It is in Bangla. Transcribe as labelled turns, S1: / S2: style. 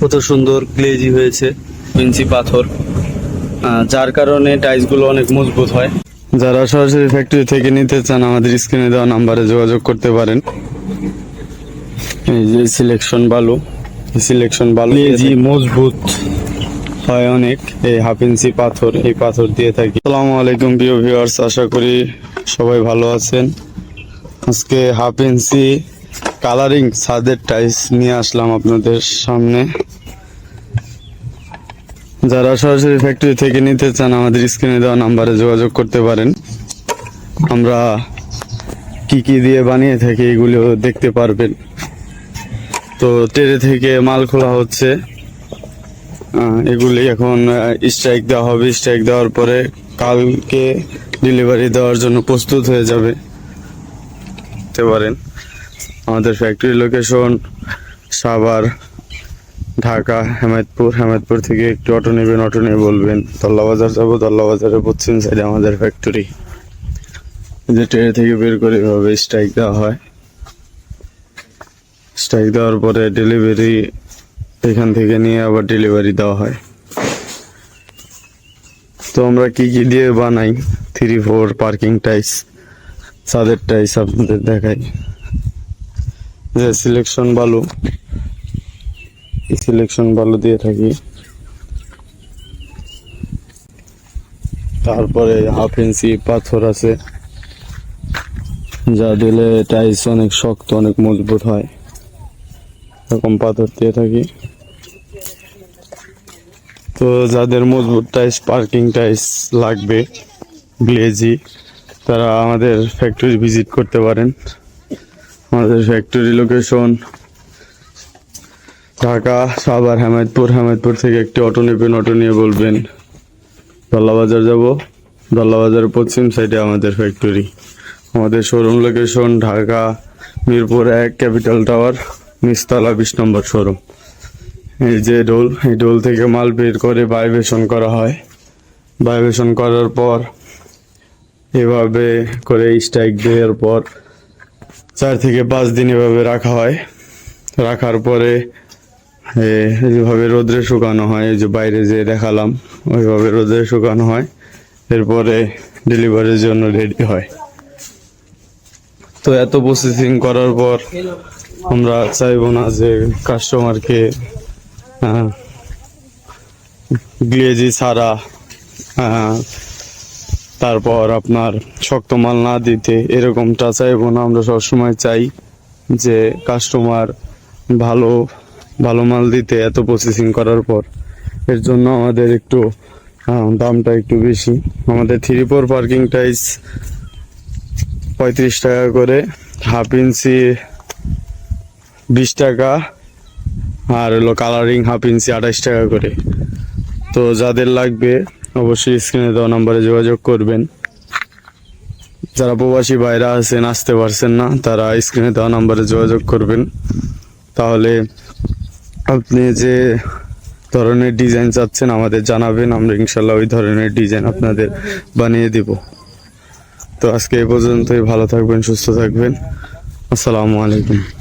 S1: কত সুন্দর গ্লেজি হয়েছে ইঞ্চি পাথর। যার কারণে টাইলসগুলো অনেক মজবুত হয়। যারা সরাসরি ফ্যাক্টরি থেকে নিতে চান আমাদের স্ক্রিনে দেওয়া নাম্বারে যোগাযোগ করতে পারেন। এই যে সিলেকশন বালু সিলেকশন বালু গ্লেজি মজবুত। হয় অনেক এই হাফ ইঞ্চি পাথর এই পাথর দিয়ে থাকি। আসসালামু আলাইকুম প্রিয় ভিউয়ার্স আশা করি সবাই ভালো আছেন। আজকে হাফ ইঞ্চি কালারিং ছাদের টাইলস নিয়ে আসলাম আপনাদের সামনে। যারা সরাসরি ফ্যাক্টরি থেকে নিতে চান, আমাদের স্ক্রিনে দেওয়া নাম্বারে যোগাযোগ করতে পারেন। আমরা কি কি দিয়ে বানিয়ে থাকি এগুলো দেখতে পারবেন। তো টেরে থেকে মাল খোলা হচ্ছে। এগুলি এখন স্ট্রাইক দেওয়া হবে। স্ট্রাইক দেওয়ার পরে কালকে ডেলিভারি দেওয়ার জন্য প্রস্তুত হয়ে যাবে। পারেন। আমাদের ফ্যাক্টরি লোকেশন সাভার, ঢাকা, হেমায়তপুর। হেমায়তপুর থেকে একটু অটো নেবেন অটো নিয়ে বলবেন দল্লা বাজার যাব দল্লা বাজারের পশ্চিম সাইডে আমাদের ফ্যাক্টরি যে ট্রেন থেকে বের করে এভাবে স্ট্রাইক দেওয়া হয়। স্ট্রাইক দেওয়ার পরে ডেলিভারি এখান থেকে নিয়ে আবার ডেলিভারি দেওয়া হয়। তো আমরা কি কি দিয়ে বানাই? থ্রি ফোর পার্কিং টাইস ছাদের টাইস আপনাদের দেখাই। যে সিলেকশন বালু সিলেকশন বালু দিয়ে থাকি। তারপরে হাফ ইঞ্চি পাথর আছে। যা দিলে টাইস অনেক শক্ত, অনেক মজবুত হয়। এরকম পাথর দিয়ে থাকি। তো যাদের মজবুত টাইস পার্কিং টাইস লাগবে গ্লেজি তারা আমাদের ফ্যাক্টরি ভিজিট করতে পারেন। আমাদের ফ্যাক্টরি লোকেশন ঢাকা, সাভার, হেমায়তপুর হেমায়তপুর থেকে একটি অটো নেবেন অটো নিয়ে বলবেন, দল্লাবাজার যাব। দল্লাবাজার পশ্চিম সাইডে আমাদের ফ্যাক্টরি আমাদের শোরুম লোকেশন ঢাকা, মিরপুর এক ক্যাপিটাল টাওয়ার নিচতলা বিশ নম্বর শোরুম এই যে ডোল এই ডোল থেকে মাল বের করে ভাইব্রেশন করা হয়। ভাইব্রেশন করার পর, এভাবে করে স্ট্রাইক দেওয়ার পর চার থেকে পাঁচ দিন এভাবে রাখা হয়। রাখার পরে যেভাবে রোদ্রে শুকানো হয়, এই যে বাইরে যে দেখালাম, ওইভাবে রোদ্রে শুকানো হয়। এরপরে ডেলিভারির জন্য রেডি হয়। তো এত প্রসেসিং করার পর আমরা চাইব না যে কাস্টমারকে গ্লেজি ছাড়া তারপর আপনার শক্ত মাল না দিতে এরকমটা চাইব না। আমরা সবসময় চাই যে কাস্টমার ভালো ভালো মাল দিতে এত প্রসেসিং করার পর। এর জন্য আমাদের একটু দামটা একটু বেশি। আমাদের থ্রি ফোর পার্কিং টাইস পঁয়ত্রিশ টাকা করে হাফ ইঞ্চি বিশ টাকা, আর হলো কালারিং হাফ ইঞ্চি আঠাশ টাকা করে। তো যাদের লাগবে অবশ্যই স্ক্রিনে দেওয়া নাম্বারে যোগাযোগ করবেন। যারা প্রবাসী বাইরে আছেন, আসতে পারছেন না, তারা স্ক্রিনে দেওয়া নাম্বারে যোগাযোগ করবেন। তাহলে আপনি যে ধরনের ডিজাইন চাচ্ছেন আমাদের জানাবেন, আমরা ইনশাল্লাহ ওই ধরনের ডিজাইন আপনাদের বানিয়ে দিব। তো আজকে এ পর্যন্তই, ভালো থাকবেন, সুস্থ থাকবেন। আসসালামু আলাইকুম।